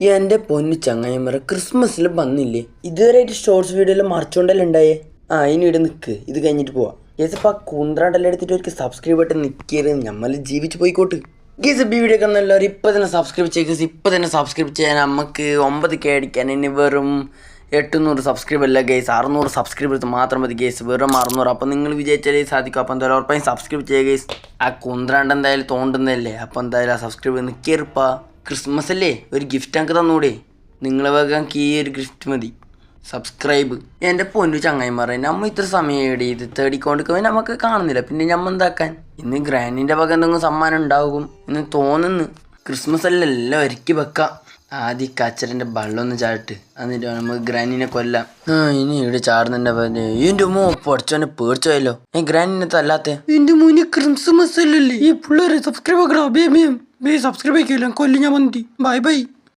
എന്റെ പൊന്നു ചങ്ങായിമാർ ക്രിസ്മസിൽ വന്നില്ലേ? ഇതുവരെയായിട്ട് ഷോർട്സ് വീഡിയോയിൽ മറച്ചുകൊണ്ടല്ലേ ഉണ്ടായേ? ആ ഇനി ഇവിടെ നിൽക്ക് ഇത് കഴിഞ്ഞിട്ട് പോവാം. ഇപ്പം ആ കൂന്ത്രാണ്ടെല്ലാം എടുത്തിട്ട് ഒരിക്കൽ സബ്സ്ക്രൈബ് ആയിട്ട് നിൽക്കരുത് നമ്മൾ ജീവിച്ച് പോയിക്കോട്ട്. ഗീസ് ഈ വീഡിയോ ഒക്കെ എല്ലാവരും ഇപ്പം തന്നെ സബ്സ്ക്രൈബ് ചെയ്യുക ഇപ്പം തന്നെ സബ്സ്ക്രൈബ് ചെയ്യാൻ നമുക്ക് ഒമ്പത് കെ അടിക്കാൻ ഇനി വെറും എട്ടുന്നൂറ് സബ്സ്ക്രൈബ് അല്ല ഗേസ് അറുന്നൂറ് സബ്സ്ക്രൈബേഴ്സ് മാത്രം മതി ഗേസ് വെറും അറുന്നൂറ് അപ്പം നിങ്ങൾ വിജയിച്ചാലേ സാധിക്കും. അപ്പം എന്തായാലും ഉറപ്പായും സബ്സ്ക്രൈബ് ചെയ്യുക ഗേസ് ആ കുന്ത്രാണ്ട് എന്തായാലും തോണ്ടുന്നതല്ലേ? അപ്പം എന്തായാലും ആ സബ്സ്ക്രൈബ് നിൽക്കരുപ്പാ ക്രിസ്മസ് അല്ലേ ഒരു ഗിഫ്റ്റ് ഞങ്ങൾക്ക് തന്നൂടെ. നിങ്ങളെ വക കീ ഈ ഒരു ഗിഫ്റ്റ് മതി. സബ്സ്ക്രൈബ് എന്റെ പൊന്നു ചങ്ങായിമാരെ നമ്മ ഇത്ര സമയം എവിടെ ഇത് തേടിക്കൊണ്ടിരിക്കുമ്പോൾ നമുക്ക് കാണുന്നില്ല. പിന്നെ നമ്മൾ എന്താക്കാൻ? ഇന്ന് ഗ്രാൻഡിന്റെ വക എന്തെങ്കിലും സമ്മാനം ഉണ്ടാകും എന്ന് തോന്നുന്നു. ക്രിസ്മസ് അല്ല എല്ലാം ഒരുക്കി വെക്കാം. ആദ്യം കച്ചറിന്റെ ബള്ളൊന്ന് ചാട്ട് എന്നിട്ട് നമുക്ക് ഗ്രാനിനെ കൊല്ലാം. ആ ഇനി ഇവിടെ ചാടുന്നുണ്ട് പറഞ്ഞ് ഇതിന്റെ മോ പൊടിച്ചോനെ പേടിച്ചോയല്ലോ. ഏ ഗ്രാനിനെ തല്ലാത്ത? എന്റെ മോനെ ക്രിസ്മസ് അല്ലല്ലേ? ഈ പിള്ളേരെ സബ്സ്ക്രൈബ് ആക്കണം. ബേ ബേ സബ്സ്ക്രൈബ് ചെയ്യില്ല ഞാൻ വന്നിട്ട് ബൈ ബൈ